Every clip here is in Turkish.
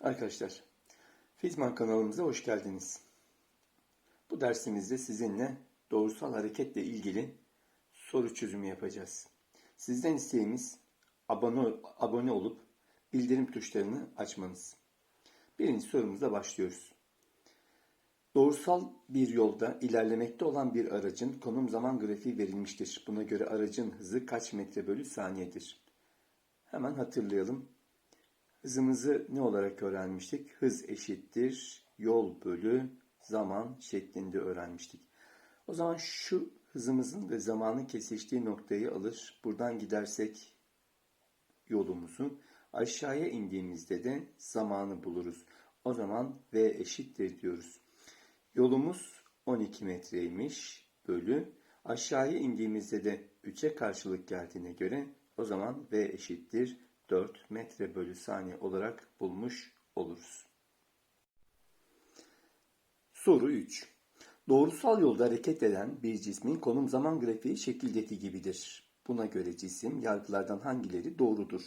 Arkadaşlar, Fizman kanalımıza hoş geldiniz. Bu dersimizde sizinle doğrusal hareketle ilgili soru çözümü yapacağız. Sizden isteğimiz abone, abone olup bildirim tuşlarını açmanız. Birinci sorumuzla başlıyoruz. Doğrusal bir yolda ilerlemekte olan bir aracın konum zaman grafiği verilmiştir. Buna göre aracın hızı kaç metre bölü saniyedir? Hemen hatırlayalım. Hızımızı ne olarak öğrenmiştik? Hız eşittir yol bölü zaman şeklinde öğrenmiştik. O zaman şu hızımızın ve zamanın kesiştiği noktayı alır. Buradan gidersek yolumuzu aşağıya indiğimizde de zamanı buluruz. O zaman V eşittir diyoruz. Yolumuz 12 metreymiş bölü aşağıya indiğimizde de 3'e karşılık geldiğine göre o zaman V eşittir 4 metre bölü saniye olarak bulmuş oluruz. Soru 3. Doğrusal yolda hareket eden bir cismin konum zaman grafiği şekildeki gibidir. Buna göre cisim yargılardan hangileri doğrudur?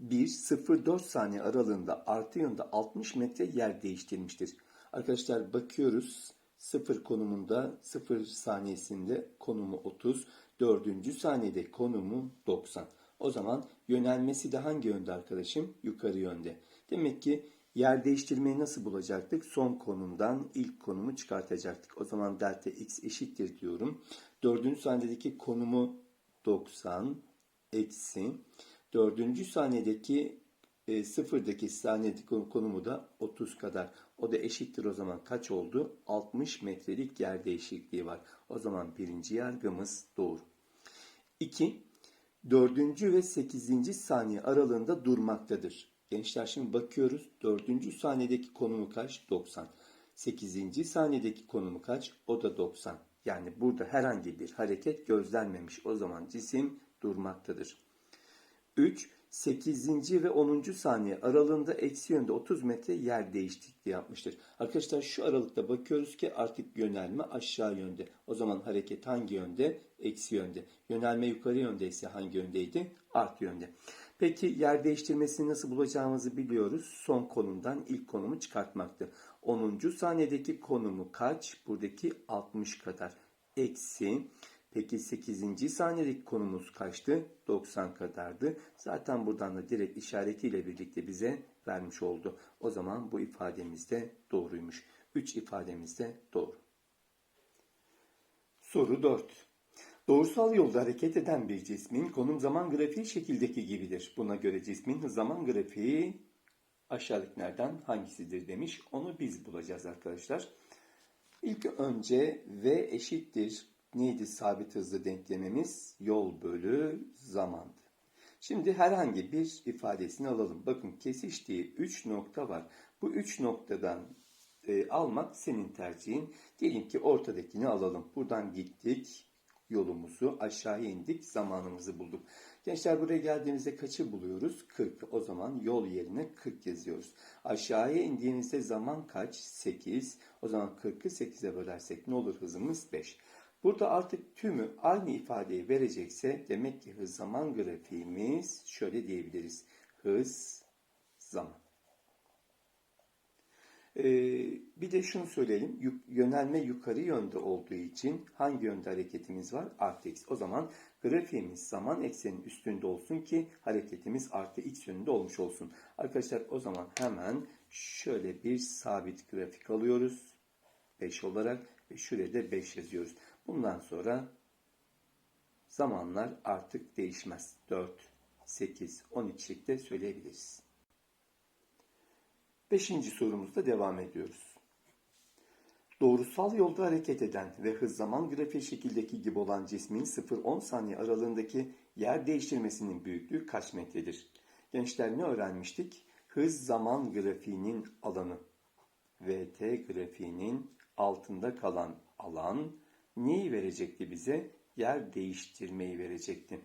1. 0-4 saniye aralığında artı yönde 60 metre yer değiştirmiştir. Arkadaşlar bakıyoruz 0 konumunda 0 saniyesinde konumu 30, 4. saniyede konumu 90. O zaman yönelmesi de hangi yönde arkadaşım? Yukarı yönde. Demek ki yer değiştirmeyi nasıl bulacaktık? Son konumdan ilk konumu çıkartacaktık. O zaman delta x eşittir diyorum. Dördüncü saniyedeki konumu 90 eksi. Dördüncü saniyedeki e, sıfırdaki saniyedeki konumu da 30 kadar. O da eşittir o zaman kaç oldu? 60 metrelik yer değişikliği var. O zaman birinci yargımız doğru. 2. Dördüncü ve sekizinci saniye aralığında durmaktadır. Gençler şimdi bakıyoruz. Dördüncü saniyedeki konumu kaç? 90. Sekizinci saniyedeki konumu kaç? O da 90. Yani burada herhangi bir hareket gözlenmemiş. O zaman cisim durmaktadır. 3. 8. ve 10. saniye aralığında eksi yönde 30 metre yer değişikliği yapmıştır. Arkadaşlar şu aralıkta bakıyoruz ki artık yönelme aşağı yönde. O zaman hareket hangi yönde? Eksi yönde. Yönelme yukarı yöndeyse hangi yöndeydi? Art yönde. Peki yer değiştirmesini nasıl bulacağımızı biliyoruz. Son konumdan ilk konumu çıkartmaktı. 10. saniyedeki konumu kaç? Buradaki 60 kadar. Eksi Peki 8. saniyedeki konumuz kaçtı? 90 kadardı. Zaten buradan da direkt işaretiyle birlikte bize vermiş oldu. O zaman bu ifademiz de doğruymuş. 3 ifademiz de doğru. Soru 4. Doğrusal yolda hareket eden bir cismin konum zaman grafiği şekildeki gibidir. Buna göre cismin zaman grafiği aşağıdakilerden hangisidir demiş. Onu biz bulacağız arkadaşlar. İlk önce V eşittir neydi sabit hızlı denklemimiz? Yol bölü zamandı. Şimdi herhangi bir ifadesini alalım. Bakın kesiştiği 3 nokta var. Bu 3 noktadan e, almak senin tercihin. Diyelim ki ortadakini alalım. Buradan gittik yolumuzu aşağıya indik zamanımızı bulduk. Gençler buraya geldiğimizde kaçı buluyoruz? 40. O zaman yol yerine 40 yazıyoruz. Aşağıya indiğimizde zaman kaç? 8. O zaman 40'ı 8'e bölersek ne olur hızımız? 5. Burada artık tümü aynı ifadeyi verecekse demek ki hız zaman grafiğimiz şöyle diyebiliriz. Hız zaman. Ee, bir de şunu söyleyelim. Yönelme yukarı yönde olduğu için hangi yönde hareketimiz var? Artı x. O zaman grafiğimiz zaman eksenin üstünde olsun ki hareketimiz artı x yönünde olmuş olsun. Arkadaşlar o zaman hemen şöyle bir sabit grafik alıyoruz. 5 olarak ve şuraya da 5 yazıyoruz. Bundan sonra zamanlar artık değişmez. 4, 8, 12 şeklinde söyleyebiliriz. Beşinci sorumuzda devam ediyoruz. Doğrusal yolda hareket eden ve hız zaman grafiği şekildeki gibi olan cismin 0-10 saniye aralığındaki yer değiştirmesinin büyüklüğü kaç metredir? Gençler ne öğrenmiştik? Hız zaman grafiğinin alanı VT grafiğinin altında kalan alan neyi verecekti bize? Yer değiştirmeyi verecekti.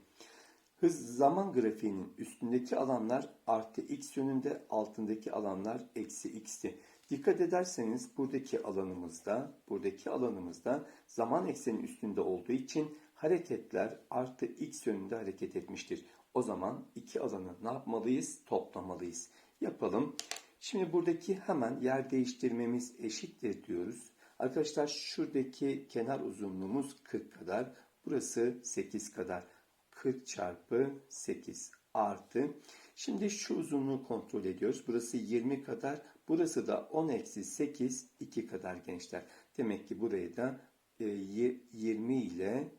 Hız zaman grafiğinin üstündeki alanlar artı x yönünde, altındaki alanlar eksi x'ti. Dikkat ederseniz buradaki alanımızda, buradaki alanımızda zaman eksenin üstünde olduğu için hareketler artı x yönünde hareket etmiştir. O zaman iki alanı ne yapmalıyız? Toplamalıyız. Yapalım. Şimdi buradaki hemen yer değiştirmemiz eşittir diyoruz. Arkadaşlar şuradaki kenar uzunluğumuz 40 kadar. Burası 8 kadar. 40 çarpı 8 artı. Şimdi şu uzunluğu kontrol ediyoruz. Burası 20 kadar. Burası da 10 eksi 8 2 kadar gençler. Demek ki burayı da e, y- 20 ile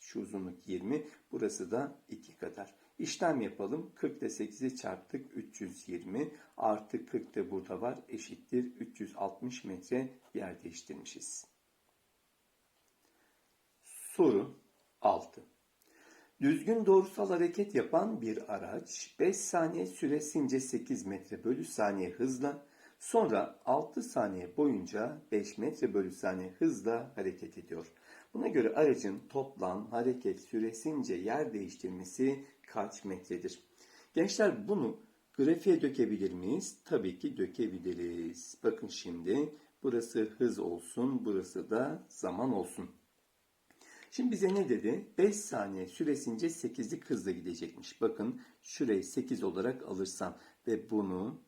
şu uzunluk 20. Burası da 2 kadar. İşlem yapalım. 40 ile 8'i çarptık. 320 artı 40 da burada var. Eşittir. 360 metre yer değiştirmişiz. Soru 6. Düzgün doğrusal hareket yapan bir araç 5 saniye süresince 8 metre bölü saniye hızla sonra 6 saniye boyunca 5 metre bölü saniye hızla hareket ediyor. Buna göre aracın toplam hareket süresince yer değiştirmesi kaç metredir? Gençler bunu grafiğe dökebilir miyiz? Tabii ki dökebiliriz. Bakın şimdi burası hız olsun, burası da zaman olsun. Şimdi bize ne dedi? 5 saniye süresince 8'lik hızla gidecekmiş. Bakın şurayı 8 olarak alırsam ve bunu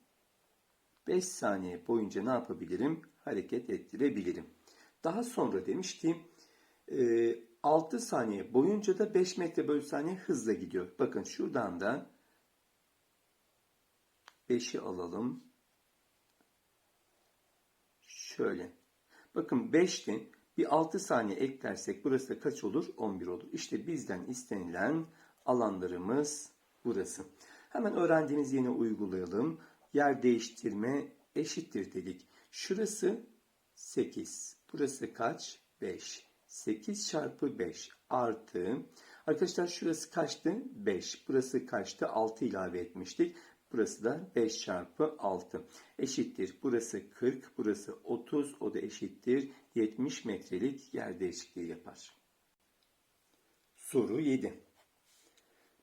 5 saniye boyunca ne yapabilirim? Hareket ettirebilirim. Daha sonra demiş ki 6 saniye boyunca da 5 metre bölü saniye hızla gidiyor. Bakın şuradan da 5'i alalım. Şöyle. Bakın 5'ti. Bir 6 saniye eklersek burası da kaç olur? 11 olur. İşte bizden istenilen alanlarımız burası. Hemen öğrendiğimiz yeni uygulayalım. Yer değiştirme eşittir dedik. Şurası 8. Burası kaç? 5. 8 çarpı 5 artı. Arkadaşlar şurası kaçtı? 5. Burası kaçtı? 6 ilave etmiştik. Burası da 5 çarpı 6 eşittir. Burası 40, burası 30, o da eşittir. 70 metrelik yer değişikliği yapar. Soru 7.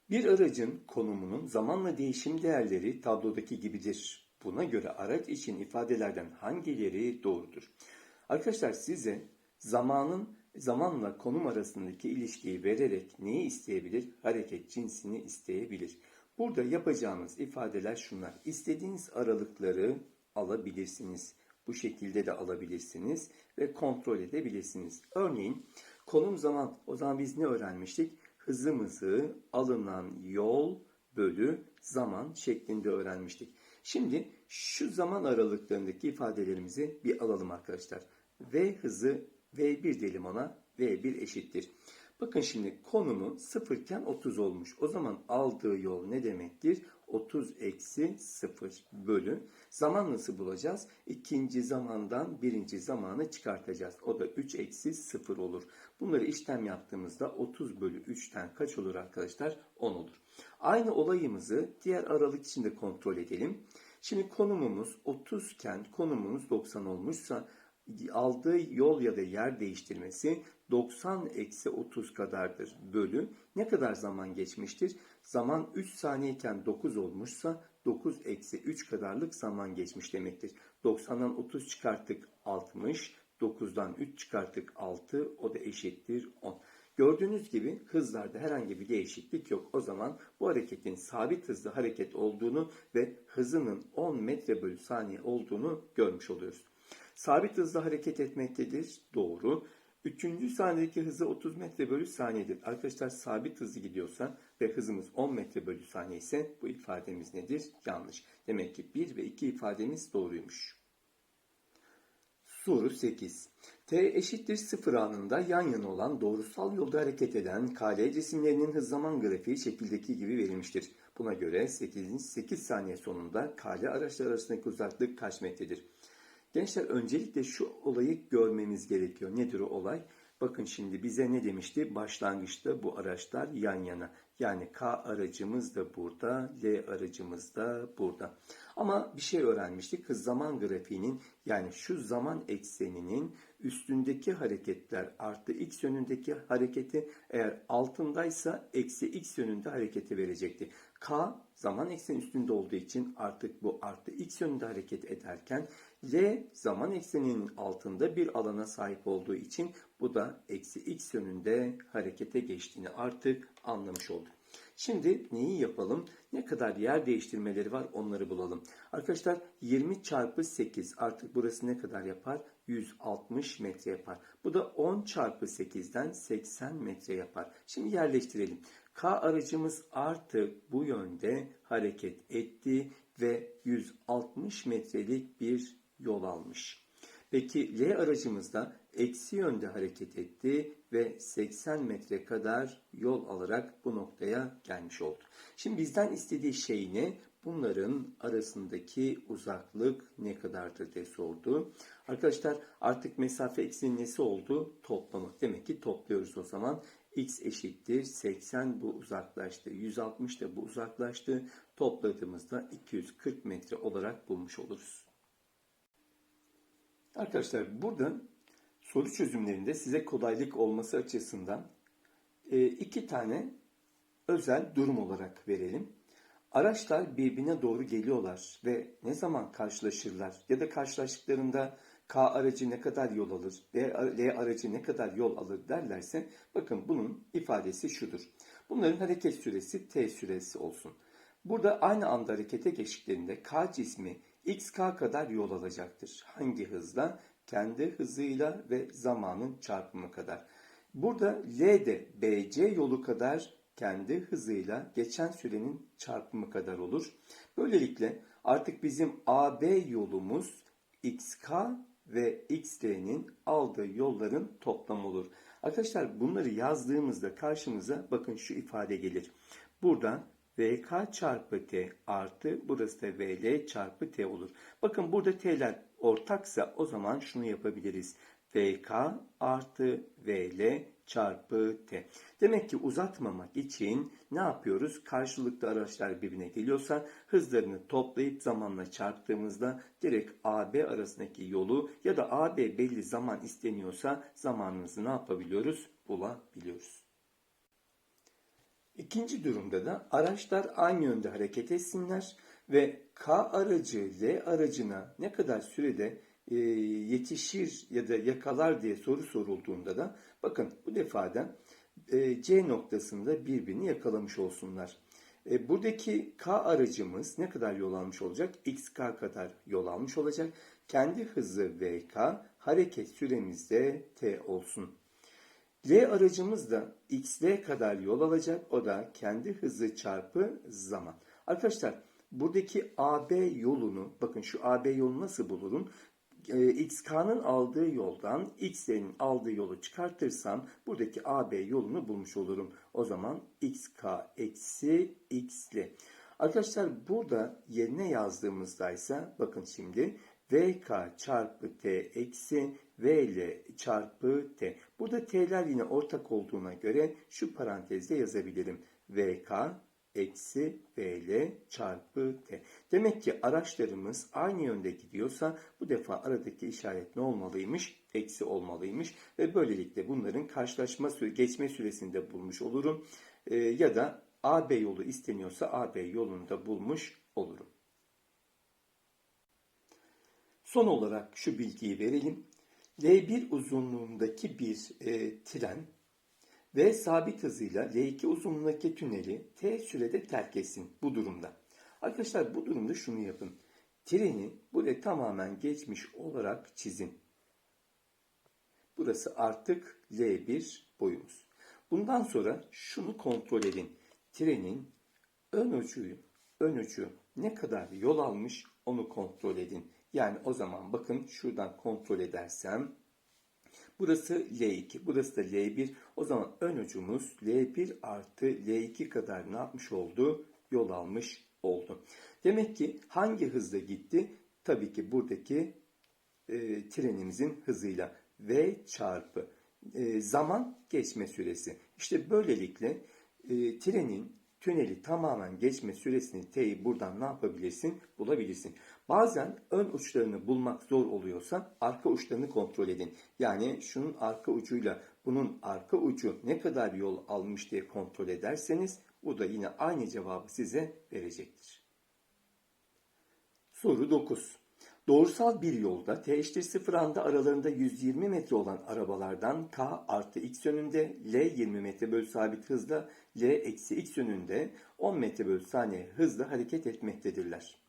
Bir aracın konumunun zamanla değişim değerleri tablodaki gibidir. Buna göre araç için ifadelerden hangileri doğrudur? Arkadaşlar size zamanın zamanla konum arasındaki ilişkiyi vererek neyi isteyebilir? Hareket cinsini isteyebilir. Burada yapacağınız ifadeler şunlar. İstediğiniz aralıkları alabilirsiniz. Bu şekilde de alabilirsiniz ve kontrol edebilirsiniz. Örneğin konum zaman o zaman biz ne öğrenmiştik? Hızımızı alınan yol bölü zaman şeklinde öğrenmiştik. Şimdi şu zaman aralıklarındaki ifadelerimizi bir alalım arkadaşlar. V hızı V1 diyelim ona V1 eşittir. Bakın şimdi konumu sıfırken 30 olmuş. O zaman aldığı yol ne demektir? 30 eksi 0 bölü. Zaman nasıl bulacağız? İkinci zamandan birinci zamanı çıkartacağız. O da 3 eksi 0 olur. Bunları işlem yaptığımızda 30 bölü 3'ten kaç olur arkadaşlar? 10 olur. Aynı olayımızı diğer aralık içinde kontrol edelim. Şimdi konumumuz 30 iken konumumuz 90 olmuşsa aldığı yol ya da yer değiştirmesi 90 eksi 30 kadardır bölü. Ne kadar zaman geçmiştir? Zaman 3 saniyeyken 9 olmuşsa 9 eksi 3 kadarlık zaman geçmiş demektir. 90'dan 30 çıkarttık 60, 9'dan 3 çıkarttık 6, o da eşittir 10. Gördüğünüz gibi hızlarda herhangi bir değişiklik yok. O zaman bu hareketin sabit hızlı hareket olduğunu ve hızının 10 metre bölü saniye olduğunu görmüş oluyoruz. Sabit hızla hareket etmektedir. Doğru. Üçüncü saniyedeki hızı 30 metre bölü saniyedir. Arkadaşlar sabit hızlı gidiyorsa ve hızımız 10 metre bölü saniye ise bu ifademiz nedir? Yanlış. Demek ki 1 ve 2 ifademiz doğruymuş. Soru 8. T eşittir 0 anında yan yana olan doğrusal yolda hareket eden KL cisimlerinin hız zaman grafiği şekildeki gibi verilmiştir. Buna göre 8, 8 saniye sonunda KL araçlar arasındaki uzaklık kaç metredir? Gençler öncelikle şu olayı görmemiz gerekiyor. Nedir o olay? Bakın şimdi bize ne demişti? Başlangıçta bu araçlar yan yana. Yani K aracımız da burada, L aracımız da burada. Ama bir şey öğrenmiştik. Hız zaman grafiğinin yani şu zaman ekseninin üstündeki hareketler artı x yönündeki hareketi eğer altındaysa eksi x yönünde hareketi verecekti. K zaman ekseni üstünde olduğu için artık bu artı x yönünde hareket ederken L zaman ekseninin altında bir alana sahip olduğu için bu da eksi x yönünde harekete geçtiğini artık anlamış olduk. Şimdi neyi yapalım? Ne kadar yer değiştirmeleri var onları bulalım. Arkadaşlar 20 çarpı 8 artık burası ne kadar yapar? 160 metre yapar. Bu da 10 çarpı 8'den 80 metre yapar. Şimdi yerleştirelim. K aracımız artık bu yönde hareket etti ve 160 metrelik bir yol almış. Peki L aracımız da eksi yönde hareket etti ve 80 metre kadar yol alarak bu noktaya gelmiş oldu. Şimdi bizden istediği şey ne? Bunların arasındaki uzaklık ne kadardır diye sordu. Arkadaşlar artık mesafe eksinin nesi oldu? Toplamı. Demek ki topluyoruz o zaman. X eşittir 80 bu uzaklaştı. 160 da bu uzaklaştı. Topladığımızda 240 metre olarak bulmuş oluruz. Arkadaşlar burada soru çözümlerinde size kolaylık olması açısından e, iki tane özel durum olarak verelim. Araçlar birbirine doğru geliyorlar ve ne zaman karşılaşırlar ya da karşılaştıklarında K aracı ne kadar yol alır, L aracı ne kadar yol alır derlerse bakın bunun ifadesi şudur. Bunların hareket süresi T süresi olsun. Burada aynı anda harekete geçtiklerinde K cismi xk kadar yol alacaktır. Hangi hızla? Kendi hızıyla ve zamanın çarpımı kadar. Burada L de BC yolu kadar kendi hızıyla geçen sürenin çarpımı kadar olur. Böylelikle artık bizim AB yolumuz xk ve xd'nin aldığı yolların toplamı olur. Arkadaşlar bunları yazdığımızda karşımıza bakın şu ifade gelir. Buradan VK çarpı T artı burası da VL çarpı T olur. Bakın burada T'ler ortaksa o zaman şunu yapabiliriz. VK artı VL çarpı T. Demek ki uzatmamak için ne yapıyoruz? Karşılıklı araçlar birbirine geliyorsa hızlarını toplayıp zamanla çarptığımızda direkt AB arasındaki yolu ya da AB belli zaman isteniyorsa zamanımızı ne yapabiliyoruz? Bulabiliyoruz. İkinci durumda da araçlar aynı yönde hareket etsinler ve K aracı L aracına ne kadar sürede yetişir ya da yakalar diye soru sorulduğunda da bakın bu defada e, C noktasında birbirini yakalamış olsunlar. E, buradaki K aracımız ne kadar yol almış olacak? XK kadar yol almış olacak. Kendi hızı VK, hareket süremiz de T olsun. L aracımız da xl kadar yol alacak. O da kendi hızı çarpı zaman. Arkadaşlar buradaki AB yolunu bakın şu AB yolunu nasıl bulurum? E, xk'nın aldığı yoldan xl'nin aldığı yolu çıkartırsam buradaki AB yolunu bulmuş olurum. O zaman xk eksi xl. Arkadaşlar burada yerine yazdığımızda ise bakın şimdi vk çarpı t eksi vl çarpı t. Burada t'ler yine ortak olduğuna göre şu parantezde yazabilirim. vk eksi vl çarpı t. Demek ki araçlarımız aynı yönde gidiyorsa bu defa aradaki işaret ne olmalıymış? Eksi olmalıymış ve böylelikle bunların karşılaşma süre, geçme süresinde bulmuş olurum. Ee, ya da AB yolu isteniyorsa AB yolunu da bulmuş olurum. Son olarak şu bilgiyi verelim. L1 uzunluğundaki bir e, tren ve sabit hızıyla L2 uzunluğundaki tüneli T sürede terk etsin bu durumda. Arkadaşlar bu durumda şunu yapın. Treni buraya tamamen geçmiş olarak çizin. Burası artık L1 boyumuz. Bundan sonra şunu kontrol edin. Trenin ön ucu, ön ucu ne kadar yol almış onu kontrol edin. Yani o zaman bakın şuradan kontrol edersem burası L2, burası da L1. O zaman ön ucumuz L1 artı L2 kadar ne yapmış oldu? Yol almış oldu. Demek ki hangi hızla gitti? Tabii ki buradaki e, trenimizin hızıyla V çarpı e, zaman geçme süresi. İşte böylelikle e, trenin tüneli tamamen geçme süresini T'yi buradan ne yapabilirsin? Bulabilirsin. Bazen ön uçlarını bulmak zor oluyorsa arka uçlarını kontrol edin. Yani şunun arka ucuyla bunun arka ucu ne kadar yol almış diye kontrol ederseniz bu da yine aynı cevabı size verecektir. Soru 9. Doğrusal bir yolda t eşittir 0 anda aralarında 120 metre olan arabalardan k artı x yönünde l 20 metre bölü sabit hızla l eksi x yönünde 10 metre bölü saniye hızla hareket etmektedirler.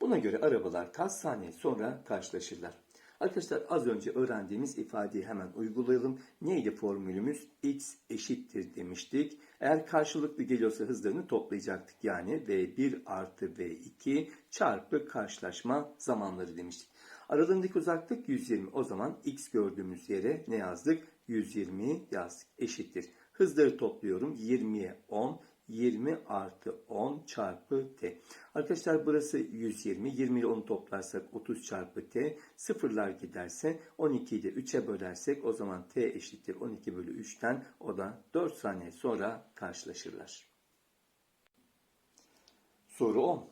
Buna göre arabalar kaç saniye sonra karşılaşırlar? Arkadaşlar az önce öğrendiğimiz ifadeyi hemen uygulayalım. Neydi formülümüz? x eşittir demiştik. Eğer karşılıklı geliyorsa hızlarını toplayacaktık. Yani v1 artı v2 çarpı karşılaşma zamanları demiştik. Aralarındaki uzaklık 120. O zaman x gördüğümüz yere ne yazdık? 120 yazdık. Eşittir. Hızları topluyorum. 20'ye 10. 20 artı 10 çarpı t. Arkadaşlar burası 120. 20 ile 10'u toplarsak 30 çarpı t. Sıfırlar giderse 12'yi de 3'e bölersek o zaman t eşittir 12 bölü 3'ten o da 4 saniye sonra karşılaşırlar. Soru 10.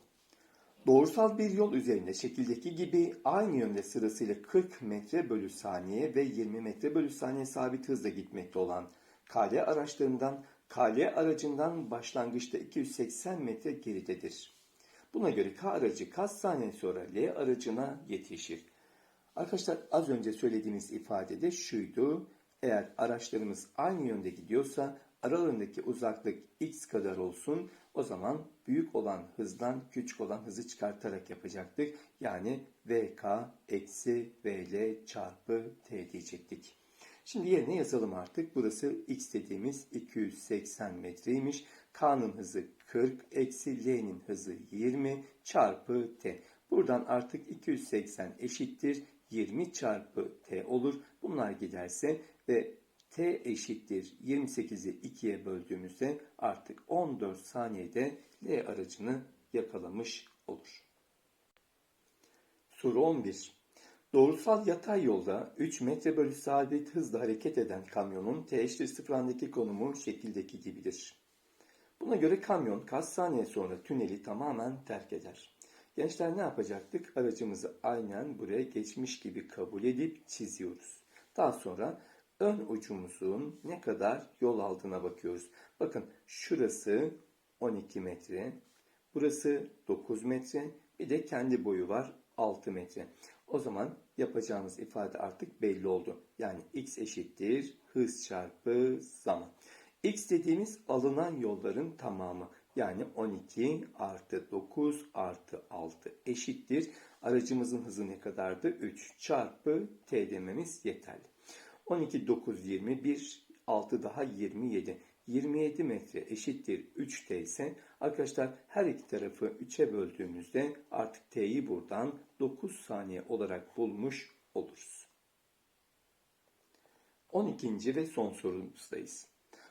Doğrusal bir yol üzerinde şekildeki gibi aynı yönde sırasıyla 40 metre bölü saniye ve 20 metre bölü saniye sabit hızla gitmekte olan KL araçlarından KL aracından başlangıçta 280 metre geridedir. Buna göre K aracı kaç saniye sonra L aracına yetişir? Arkadaşlar az önce söylediğimiz ifadede şuydu. Eğer araçlarımız aynı yönde gidiyorsa aralarındaki uzaklık x kadar olsun. O zaman büyük olan hızdan küçük olan hızı çıkartarak yapacaktık. Yani vk eksi vl çarpı t diyecektik. Şimdi yerine yazalım artık. Burası x dediğimiz 280 metreymiş. K'nın hızı 40 eksi L'nin hızı 20 çarpı T. Buradan artık 280 eşittir 20 çarpı T olur. Bunlar giderse ve T eşittir 28'i 2'ye böldüğümüzde artık 14 saniyede L aracını yakalamış olur. Soru 11. Doğrusal yatay yolda 3 metre bölü sabit hızla hareket eden kamyonun T eşittir sıfırandaki konumu şekildeki gibidir. Buna göre kamyon kaç saniye sonra tüneli tamamen terk eder. Gençler ne yapacaktık? Aracımızı aynen buraya geçmiş gibi kabul edip çiziyoruz. Daha sonra ön ucumuzun ne kadar yol aldığına bakıyoruz. Bakın şurası 12 metre, burası 9 metre, bir de kendi boyu var 6 metre. O zaman yapacağımız ifade artık belli oldu. Yani x eşittir hız çarpı zaman. x dediğimiz alınan yolların tamamı. Yani 12 artı 9 artı 6 eşittir. Aracımızın hızı ne kadardı? 3 çarpı t dememiz yeterli. 12, 9, 21, 6 daha 27. 27 metre eşittir 3t ise arkadaşlar her iki tarafı 3'e böldüğümüzde artık t'yi buradan 9 saniye olarak bulmuş oluruz. 12. ve son sorumuzdayız.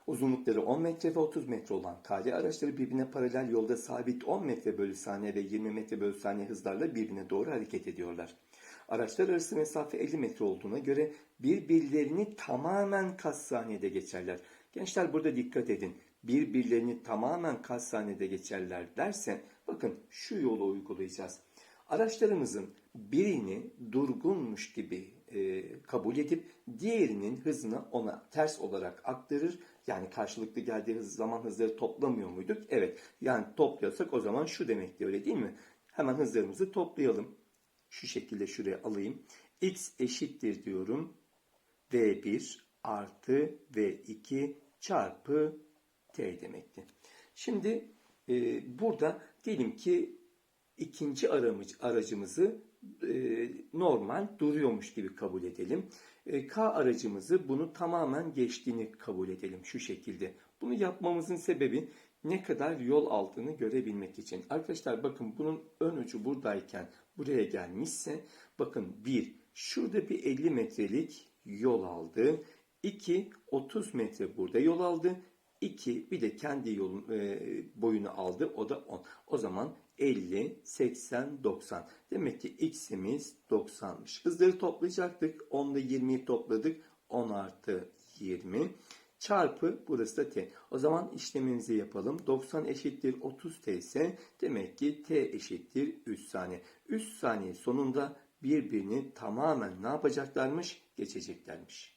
Uzunlukları 10 metre ve 30 metre olan KL araçları birbirine paralel yolda sabit 10 metre bölü saniye ve 20 metre bölü saniye hızlarla birbirine doğru hareket ediyorlar. Araçlar arası mesafe 50 metre olduğuna göre birbirlerini tamamen kaç saniyede geçerler? Gençler burada dikkat edin. Birbirlerini tamamen kaç saniyede geçerler derse bakın şu yolu uygulayacağız. Araçlarımızın birini durgunmuş gibi e, kabul edip diğerinin hızını ona ters olarak aktarır. Yani karşılıklı geldiği hız, zaman hızları toplamıyor muyduk? Evet. Yani topluyorsak o zaman şu demekti öyle değil mi? Hemen hızlarımızı toplayalım. Şu şekilde şuraya alayım. x eşittir diyorum. v1 artı v2 çarpı t demekti. Şimdi e, burada diyelim ki ikinci aramız, aracımızı e, normal duruyormuş gibi kabul edelim. E, K aracımızı bunu tamamen geçtiğini kabul edelim şu şekilde. Bunu yapmamızın sebebi ne kadar yol aldığını görebilmek için. Arkadaşlar bakın bunun ön ucu buradayken buraya gelmişse bakın bir şurada bir 50 metrelik yol aldı. 2 30 metre burada yol aldı. 2 bir de kendi yolun e, boyunu aldı. O da 10. O zaman 50, 80, 90. Demek ki x'imiz 90'mış. Hızları toplayacaktık. 10'da 20'yi topladık. 10 artı 20. çarpı burası da t. O zaman işlemimizi yapalım. 90 eşittir 30 t ise demek ki t eşittir 3 saniye. 3 saniye sonunda birbirini tamamen ne yapacaklarmış? Geçeceklermiş.